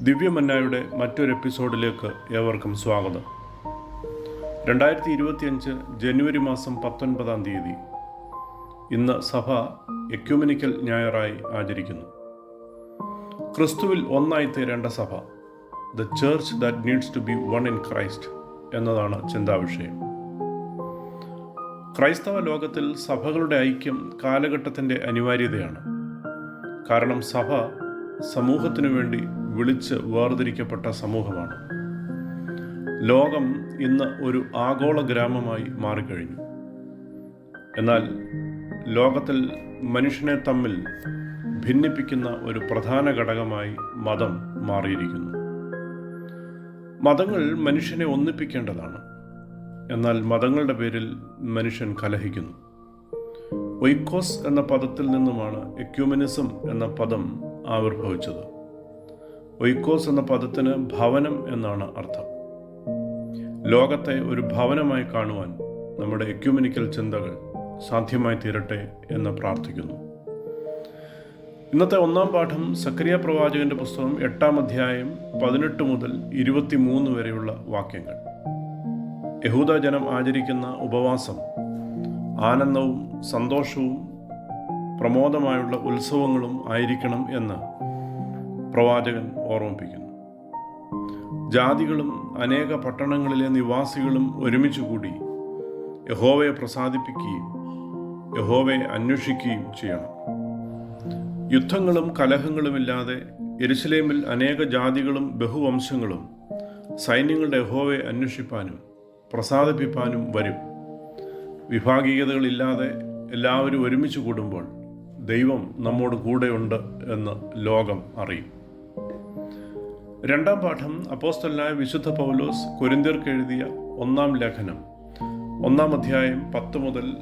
ദിവ്യമന്നായുടെ മറ്റൊരു എപ്പിസോഡിലേക്ക് ഏവർക്കും സ്വാഗതം. രണ്ടായിരത്തി ഇരുപത്തിയഞ്ച് ജനുവരി മാസം പത്തൊൻപതാം തീയതി ഇന്ന് സഭ എക്യുമിനിക്കൽ ഞായറായി ആചരിക്കുന്നു. ക്രിസ്തുവിൽ ഒന്നായി തീരേണ്ട സഭ the church that needs to be one in Christ എന്നതാണ് ചിന്താവിഷയം. ക്രൈസ്തവ ലോകത്തിൽ സഭകളുടെ ഐക്യം കാലഘട്ടത്തിന്റെ അനിവാര്യതയാണ്. കാരണം സഭ സമൂഹത്തിനു വേണ്ടി വിളിച്ച് വേർതിരിക്കപ്പെട്ട സമൂഹമാണ്. ലോകം ഇന്ന് ഒരു ആഗോള ഗ്രാമമായി മാറിക്കഴിഞ്ഞു. എന്നാൽ ലോകത്തിൽ മനുഷ്യനെ തമ്മിൽ ഭിന്നിപ്പിക്കുന്ന ഒരു പ്രധാന ഘടകമായി മതം മാറിയിരിക്കുന്നു. മതങ്ങൾ മനുഷ്യനെ ഒന്നിപ്പിക്കേണ്ടതാണ്. എന്നാൽ മതങ്ങളുടെ പേരിൽ മനുഷ്യൻ കലഹിക്കുന്നു. ഒയ്ക്കോസ് എന്ന പദത്തിൽ നിന്നുമാണ് എക്യൂമനിസം എന്ന പദം ആവിർഭവിച്ചത്. ഒയ്ക്കോസ് എന്ന പദത്തിന് ഭവനം എന്നാണ് അർത്ഥം. ലോകത്തെ ഒരു ഭവനമായി കാണുവാൻ നമ്മുടെ എക്യൂമനിക്കൽ ചിന്തകൾ സാധ്യമായി തീരട്ടെ എന്ന് പ്രാർത്ഥിക്കുന്നു. ഇന്നത്തെ ഒന്നാം പാഠം സക്രിയ പ്രവാചകന്റെ പുസ്തകം എട്ടാം അധ്യായം പതിനെട്ട് മുതൽ ഇരുപത്തിമൂന്ന് വരെയുള്ള വാക്യങ്ങൾ. യഹൂദ ജനം ആചരിക്കുന്ന ഉപവാസം ആനന്ദവും സന്തോഷവും പ്രമോദമായുള്ള ഉത്സവങ്ങളും ആയിരിക്കണം എന്ന് പ്രവാചകൻ ഓർമ്മിപ്പിക്കുന്നു. ജാതികളും അനേക പട്ടണങ്ങളിലെ നിവാസികളും ഒരുമിച്ച് കൂടി യഹോവയെ പ്രസാദിപ്പിക്കുകയും യഹോവയെ അന്വേഷിക്കുകയും ചെയ്യണം. യുദ്ധങ്ങളും കലഹങ്ങളുമില്ലാതെ എരുസലേമിൽ അനേക ജാതികളും ബഹുവംശങ്ങളും സൈന്യങ്ങളുടെ യഹോവയെ അന്വേഷിപ്പാനും പ്രസാദിപ്പിപ്പാനും വരും. വിഭാഗീയതകളില്ലാതെ എല്ലാവരും ഒരുമിച്ച് കൂടുമ്പോൾ ദൈവം നമ്മോട് കൂടെയുണ്ട് എന്ന് ലോകം അറിയും. രണ്ടാം പാഠം അപ്പോസ്തലനായ വിശുദ്ധ പൗലോസ് കൊരിന്തിയർക്ക് എഴുതിയ ഒന്നാം ലേഖനം ഒന്നാം അധ്യായം പത്ത് മുതൽ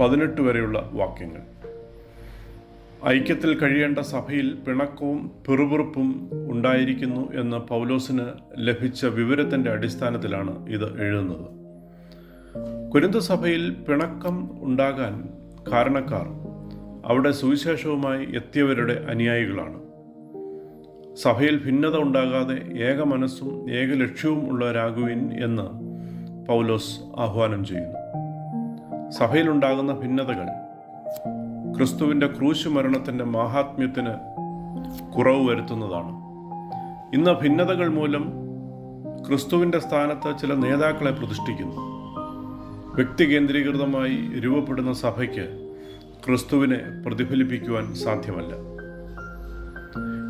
പതിനെട്ട് വരെയുള്ള വാക്യങ്ങൾ. ഐക്യത്തിൽ കഴിയേണ്ട സഭയിൽ പിണക്കവും പിറുപിറുപ്പും ഉണ്ടായിരിക്കുന്നു എന്ന് പൗലോസിന് ലഭിച്ച വിവരത്തിന്റെ അടിസ്ഥാനത്തിലാണ് ഇത് എഴുതുന്നത്. കുരുന്ത സഭയിൽ പിണക്കം ഉണ്ടാകാൻ കാരണക്കാർ അവിടെ സുവിശേഷവുമായി എത്തിയവരുടെ അനുയായികളാണ്. സഭയിൽ ഭിന്നത ഉണ്ടാകാതെ ഏക മനസ്സും ഏക ലക്ഷ്യവും ഉള്ളവരാകുവിൻ എന്ന് പൗലോസ് ആഹ്വാനം ചെയ്യുന്നു. സഭയിലുണ്ടാകുന്ന ഭിന്നതകൾ ക്രിസ്തുവിന്റെ ക്രൂശ് മരണത്തിന്റെ മാഹാത്മ്യത്തിന് കുറവ് വരുത്തുന്നതാണ്. ഇന്ന് ഭിന്നതകൾ മൂലം ക്രിസ്തുവിന്റെ സ്ഥാനത്ത് ചില നേതാക്കളെ പ്രതിഷ്ഠിക്കുന്നു. വ്യക്തി കേന്ദ്രീകൃതമായി രൂപപ്പെടുന്ന സഭയ്ക്ക് ക്രിസ്തുവിനെ പ്രതിഫലിപ്പിക്കുവാൻ സാധ്യമല്ല.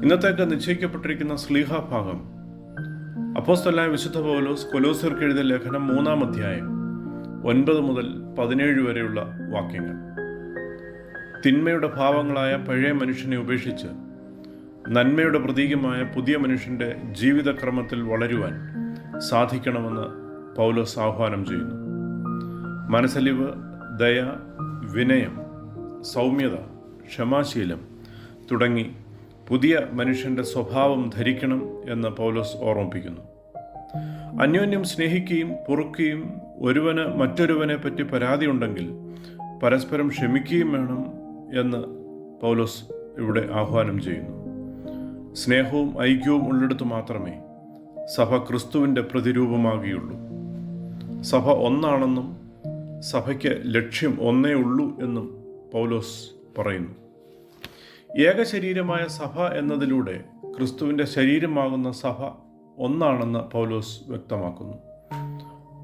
ഇന്നത്തേക്ക് നിശ്ചയിക്കപ്പെട്ടിരിക്കുന്ന സ്ലീഹ ഭാഗം. അപ്പോസ്തലായ വിശുദ്ധ പൗലോസ് കൊലോസർക്ക് എഴുതിയ ലേഖനം മൂന്നാം അധ്യായം ഒൻപത് മുതൽ പതിനേഴ് വരെയുള്ള വാക്യങ്ങൾ. തിന്മയുടെ ഭാവങ്ങളായ പഴയ മനുഷ്യനെ ഉപേക്ഷിച്ച് നന്മയുടെ പ്രതീകമായ പുതിയ മനുഷ്യന്റെ ജീവിതക്രമത്തിൽ വളരുവാൻ സാധിക്കണമെന്ന് പൗലോസ് ആഹ്വാനം ചെയ്യുന്നു. മനസ്സലിവ് ദയ വിനയം സൗമ്യത ക്ഷമാശീലം തുടങ്ങി പുതിയ മനുഷ്യന്റെ സ്വഭാവം ധരിക്കണം എന്ന് പൗലോസ് ഓർമ്മിപ്പിക്കുന്നു. അന്യോന്യം സ്നേഹിക്കുകയും പൊറുക്കുകയും ഒരുവന് മറ്റൊരുവനെ പറ്റി പരാതിയുണ്ടെങ്കിൽ പരസ്പരം ക്ഷമിക്കുകയും വേണം എന്ന് പൗലോസ് ഇവിടെ ആഹ്വാനം ചെയ്യുന്നു. സ്നേഹവും ഐക്യവും ഉള്ളിടത്ത് മാത്രമേ സഭ ക്രിസ്തുവിന്റെ പ്രതിരൂപമാകുകയുള്ളൂ. സഭ ഒന്നാണെന്നും സഭയ്ക്ക് ലക്ഷ്യം ഒന്നേ ഉള്ളൂ എന്നും പൗലോസ് പറയുന്നു. ഏകശരീരമായ സഭ എന്നതിലൂടെ ക്രിസ്തുവിന്റെ ശരീരമാകുന്ന സഭ ഒന്നാണെന്ന് പൗലോസ് വ്യക്തമാക്കുന്നു.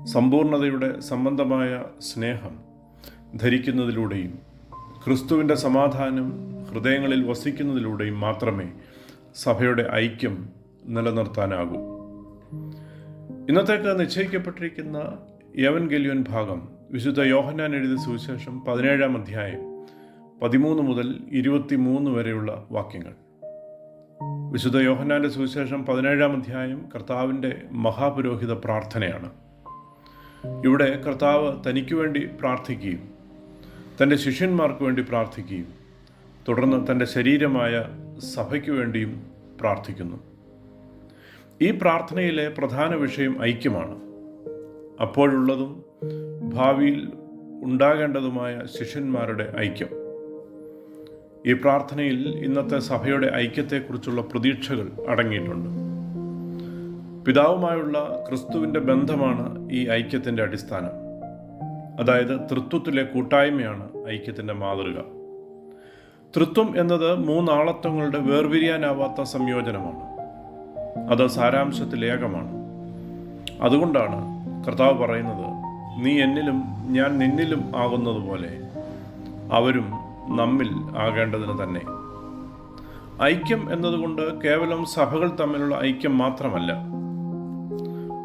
സമ്പൂർണതയുടെ സംബന്ധമായ സ്നേഹം ധരിക്കുന്നതിലൂടെയും ക്രിസ്തുവിന്റെ സമാധാനം ഹൃദയങ്ങളിൽ വസിക്കുന്നതിലൂടെയും മാത്രമേ സഭയുടെ ഐക്യം നിലനിർത്താനാകൂ. ഇന്നത്തേക്ക് നിശ്ചയിക്കപ്പെട്ടിരിക്കുന്ന യവൻ ഗലിയൻ ഭാഗം വിശുദ്ധ യോഹനാൻ എഴുതിയ സുവിശേഷം പതിനേഴാം അധ്യായം പതിമൂന്ന് മുതൽ ഇരുപത്തിമൂന്ന് വരെയുള്ള വാക്യങ്ങൾ. വിശുദ്ധ യോഹനാന്റെ സുവിശേഷം പതിനേഴാം അധ്യായം കർത്താവിന്റെ മഹാപുരോഹിത പ്രാർത്ഥനയാണ്. ഇവിടെ കർത്താവ് തനിക്ക് വേണ്ടി പ്രാർത്ഥിക്കുകയും തന്റെ ശിഷ്യന്മാർക്ക് വേണ്ടി പ്രാർത്ഥിക്കുകയും തുടർന്ന് തന്റെ ശരീരമായ സഭയ്ക്ക് വേണ്ടിയും പ്രാർത്ഥിക്കുന്നു. ഈ പ്രാർത്ഥനയിലെ പ്രധാന വിഷയം ഐക്യമാണ്. അപ്പോഴുള്ളതും ഭാവിയിൽ ഉണ്ടാകേണ്ടതുമായ ശിഷ്യന്മാരുടെ ഐക്യം. ഈ പ്രാർത്ഥനയിൽ ഇന്നത്തെ സഭയുടെ ഐക്യത്തെക്കുറിച്ചുള്ള പ്രതീക്ഷകൾ അടങ്ങിയിട്ടുണ്ട്. പിതാവുമായുള്ള ക്രിസ്തുവിന്റെ ബന്ധമാണ് ഈ ഐക്യത്തിന്റെ അടിസ്ഥാനം. അതായത് തൃത്വത്തിലെ കൂട്ടായ്മയാണ് ഐക്യത്തിന്റെ മാതൃക. തൃത്വം എന്നത് മൂന്നാളത്വങ്ങളുടെ വേർപിരിയാനാവാത്ത സംയോജനമാണ്. അത് സാരാംശത്തിൽ ഏകമാണ്. അതുകൊണ്ടാണ് കർത്താവ് പറയുന്നത് നീ എന്നിലും ഞാൻ നിന്നിലും ആകുന്നതുപോലെ അവരും നമ്മിൽ ആകേണ്ടതിന് തന്നെ. ഐക്യം എന്നതുകൊണ്ട് കേവലം സഭകൾ തമ്മിലുള്ള ഐക്യം മാത്രമല്ല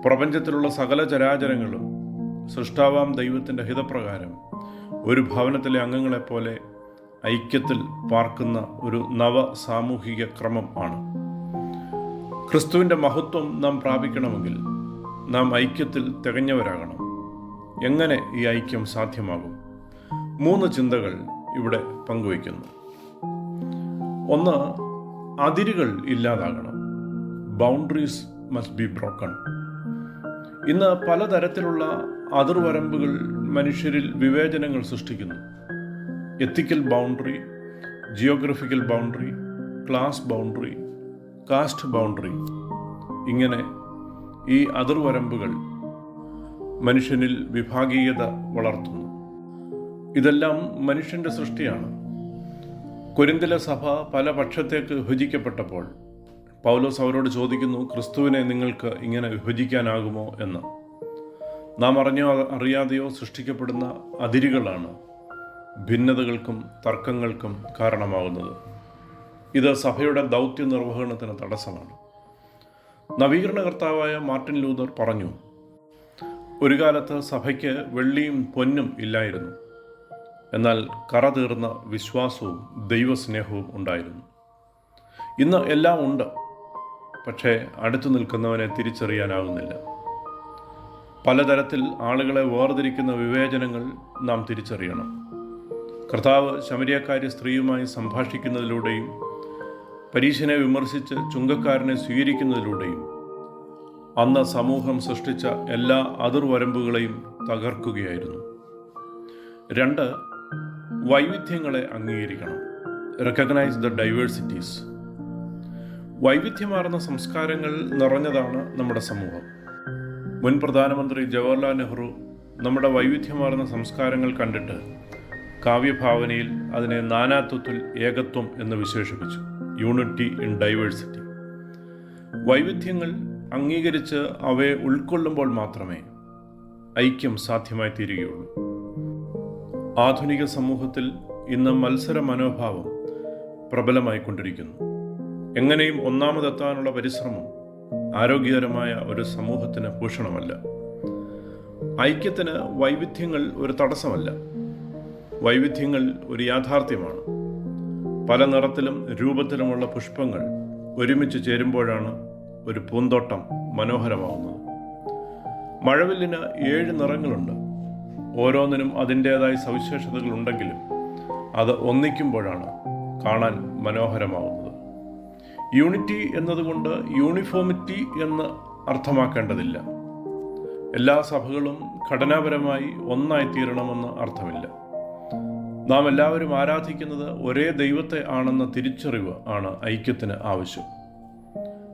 പ്രപഞ്ചത്തിലുള്ള സകല ചരാചരങ്ങളും സൃഷ്ടാവാം ദൈവത്തിന്റെ ഹിതപ്രകാരം ഒരു ഭവനത്തിലെ അംഗങ്ങളെപ്പോലെ ഐക്യത്തിൽ പാർക്കുന്ന ഒരു നവ സാമൂഹിക ക്രമം ആണ്. ക്രിസ്തുവിന്റെ മഹത്വം നാം പ്രാപിക്കണമെങ്കിൽ നാം ഐക്യത്തിൽ തികഞ്ഞവരാകണം. എങ്ങനെ ഈ ഐക്യം സാധ്യമാകും? മൂന്ന് ചിന്തകൾ ഇവിടെ പങ്കുവയ്ക്കുന്നു. ഒന്ന് അതിരുകൾ ഇല്ലാതാകണം. ബൗണ്ടറീസ് മസ്റ്റ് ബി ബ്രോക്കൺ ഇന്ന് പലതരത്തിലുള്ള അതിർവരമ്പുകൾ മനുഷ്യരിൽ വിവേചനങ്ങൾ സൃഷ്ടിക്കുന്നു. Ethical boundary geographical boundary class boundary caste boundary ഇങ്ങനെ ഈ അതിർവരമ്പുകൾ മനുഷ്യനിൽ വിഭാഗീയത വളർത്തുന്നു. ഇതെല്ലാം മനുഷ്യന്റെ സൃഷ്ടിയാണ്. കൊരിന്തിലെ സഭ പല പക്ഷത്തേക്ക് വിഭജിക്കപ്പെട്ടപ്പോൾ പൗലോസ് അവരോട് ചോദിക്കുന്നു ക്രിസ്തുവിനെ നിങ്ങൾക്ക് ഇങ്ങനെ വിഭജിക്കാനാകുമോ എന്ന്? നാം അറിഞ്ഞോ അറിയാതെയോ സൃഷ്ടിക്കപ്പെടുന്ന അതിരുകളാണ് ഭിന്നതകൾക്കും തർക്കങ്ങൾക്കും കാരണമാകുന്നത്. ഇത് സഭയുടെ ദൗത്യ നിർവഹണത്തിന് തടസ്സമാണ്. നവീകരണകർത്താവായ മാർട്ടിൻ ലൂതർ പറഞ്ഞു ഒരു കാലത്ത് സഭയ്ക്ക് വെള്ളിയും പൊന്നും ഇല്ലായിരുന്നു. എന്നാൽ കറ തീർന്ന വിശ്വാസവും ദൈവസ്നേഹവും ഉണ്ടായിരുന്നു. ഇന്ന് എല്ലാം ഉണ്ട് പക്ഷേ അടുത്തു നിൽക്കുന്നവനെ തിരിച്ചറിയാനാകുന്നില്ല പലതരത്തിൽ ആളുകളെ വേർതിരിക്കുന്ന വിവേചനങ്ങൾ നാം തിരിച്ചറിയണം. കർത്താവ് ശമരിയക്കാരി സ്ത്രീയുമായി സംഭാഷിക്കുന്നതിലൂടെയും പരീശനെ വിമർശിച്ച് ചുങ്കക്കാരനെ സ്വീകരിക്കുന്നതിലൂടെയും അന്ന് സമൂഹം സൃഷ്ടിച്ച എല്ലാ അതിർവരമ്പുകളെയും തകർക്കുകയായിരുന്നു. രണ്ട് വൈവിധ്യങ്ങളെ അംഗീകരിക്കണം. റെക്കഗ്നൈസ് ദ ഡൈവേഴ്സിറ്റീസ് വൈവിധ്യമാർന്ന സംസ്കാരങ്ങൾ നിറഞ്ഞതാണ് നമ്മുടെ സമൂഹം. മുൻ പ്രധാനമന്ത്രി ജവഹർലാൽ നെഹ്റു നമ്മുടെ വൈവിധ്യമാർന്ന സംസ്കാരങ്ങൾ കണ്ടിട്ട് കാവ്യഭാവനയിൽ അതിനെ നാനാത്വത്തിൽ ഏകത്വം എന്ന് വിശേഷിപ്പിച്ചു. യൂണിറ്റി ഇൻ ഡൈവേഴ്സിറ്റി വൈവിധ്യങ്ങൾ അംഗീകരിച്ച് അവയെ ഉൾക്കൊള്ളുമ്പോൾ മാത്രമേ ഐക്യം സാധ്യമായി തീരുകയുള്ളൂ ആധുനിക സമൂഹത്തിൽ ഇന്ന് മത്സര മനോഭാവം പ്രബലമായിക്കൊണ്ടിരിക്കുന്നു. എങ്ങനെയും ഒന്നാമതെത്താനുള്ള പരിശ്രമം ആരോഗ്യകരമായ ഒരു സമൂഹത്തിന് ഭൂഷണമല്ല. ഐക്യത്തിന് വൈവിധ്യങ്ങൾ ഒരു തടസ്സമല്ല. വൈവിധ്യങ്ങൾ ഒരു യാഥാർത്ഥ്യമാണ്. പല നിറത്തിലും രൂപത്തിലുമുള്ള പുഷ്പങ്ങൾ ഒരുമിച്ച് ചേരുമ്പോഴാണ് ഒരു പൂന്തോട്ടം മനോഹരമാവുന്നത്. മഴവില്ലിന് ഏഴ് നിറങ്ങളുണ്ട്. ഓരോന്നിനും അതിന്റേതായ സവിശേഷതകളുണ്ടെങ്കിലും അത് ഒന്നിക്കുമ്പോഴാണ് കാണാൻ മനോഹരമാവുന്നത്. യൂണിറ്റി എന്നതുകൊണ്ട് യൂണിഫോമിറ്റി എന്ന് അർത്ഥമാക്കേണ്ടതില്ല. എല്ലാ സഭകളും ഘടനാപരമായി ഒന്നായി തീരണമെന്ന് അർത്ഥമില്ല. നാം എല്ലാവരും ആരാധിക്കുന്നത് ഒരേ ദൈവത്തെ ആണെന്ന തിരിച്ചറിവ് ആണ് ഐക്യത്തിന് ആവശ്യം.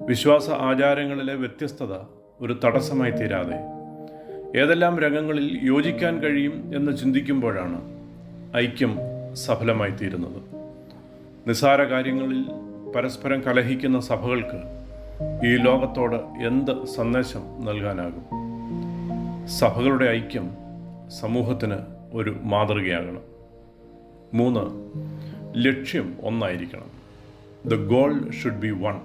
വിശ്വാസ ആചാരങ്ങളിലെ വ്യത്യസ്തത ഒരു തടസ്സമായി തീരാതെ ഏതെല്ലാം രംഗങ്ങളിൽ യോജിക്കാൻ കഴിയും എന്ന് ചിന്തിക്കുമ്പോഴാണ് ഐക്യം സഫലമായി തീരുന്നത് നിസാര കാര്യങ്ങളിൽ പരസ്പരം കലഹിക്കുന്ന സഭകൾക്ക് ഈ ലോകത്തോട് എന്ത് സന്ദേശം നൽകാനാകും? സഭകളുടെ ഐക്യം സമൂഹത്തിന് ഒരു മാതൃകയാകണം. മൂന്ന് ലക്ഷ്യം ഒന്നായിരിക്കണം. The goal should be one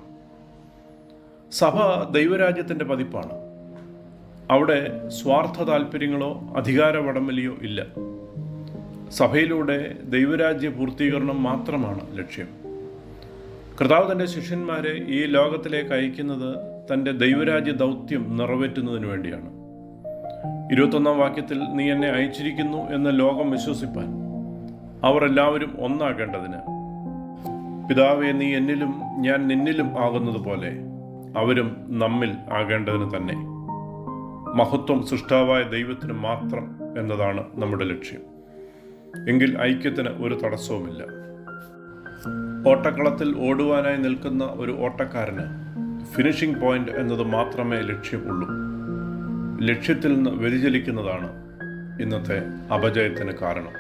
സഭ ദൈവരാജ്യത്തിന്റെ പതിപ്പാണ്. അവിടെ സ്വാർത്ഥ താല്പര്യങ്ങളോ അധികാര വടംവലിയോ ഇല്ല. സഭയിലൂടെ ദൈവരാജ്യ പൂർത്തീകരണം മാത്രമാണ് ലക്ഷ്യം. കർത്താവ് തന്റെ ശിഷ്യന്മാരെ ഈ ലോകത്തിലേക്ക് അയക്കുന്നത് തന്റെ ദൈവരാജ്യ ദൗത്യം നിറവേറ്റുന്നതിന് വേണ്ടിയാണ്. ഇരുപത്തൊന്നാം വാക്യത്തിൽ നീ എന്നെ അയച്ചിരിക്കുന്നു എന്ന് ലോകം വിശ്വസിപ്പാൻ അവർ എല്ലാവരും ഒന്നാകേണ്ടതിന്. പിതാവെ നീ എന്നിലും ഞാൻ നിന്നിലും ആകുന്നത് പോലെ അവരും നമ്മിൽ ആകേണ്ടതിന് തന്നെ. മഹത്വം സൃഷ്ടാവായ ദൈവത്തിന് മാത്രം എന്നതാണ് നമ്മുടെ ലക്ഷ്യം. എങ്കിൽ ഐക്യത്തിന് ഒരു തടസ്സവുമില്ല. ഓട്ടക്കളത്തിൽ ഓടുവാനായി നിൽക്കുന്ന ഒരു ഓട്ടക്കാരന് ഫിനിഷിംഗ് പോയിന്റ് എന്നത് മാത്രമേ ലക്ഷ്യമുള്ളൂ. ലക്ഷ്യത്തിൽ നിന്ന് വ്യതിചലിക്കുന്നതാണ് ഇന്നത്തെ അപജയത്തിന് കാരണം.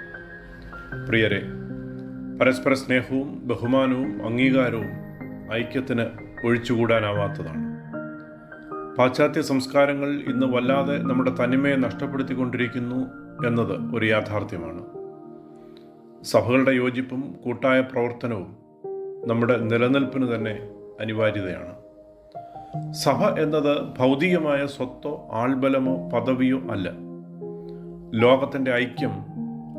പ്രിയരെ പരസ്പര സ്നേഹവും ബഹുമാനവും അംഗീകാരവും ഐക്യത്തിന് ഒഴിച്ചുകൂടാനാവാത്തതാണ്. പാശ്ചാത്യ സംസ്കാരങ്ങൾ ഇന്ന് വല്ലാതെ നമ്മുടെ തനിമയെ നഷ്ടപ്പെടുത്തിക്കൊണ്ടിരിക്കുന്നു എന്നത് ഒരു യാഥാർത്ഥ്യമാണ്. സഭകളുടെ യോജിപ്പും കൂട്ടായ പ്രവർത്തനവും നമ്മുടെ നിലനിൽപ്പിന് തന്നെ അനിവാര്യതയാണ്. സഭ എന്നത് ഭൗതികമായ സ്വത്തോ ആൾബലമോ പദവിയോ അല്ല. ലോകത്തിന്റെ ഐക്യം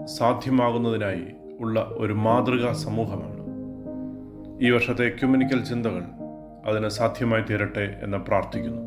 സാധ്യമാകുന്നതിനായി ഉള്ള ഒരു മാതൃകാ സമൂഹമാണ്. ഈ വർഷത്തെ എക്യുമിനിക്കൽ ചിന്തകൾ അതിന് സാധ്യമായി തീരട്ടെ എന്ന് പ്രാർത്ഥിക്കുന്നു.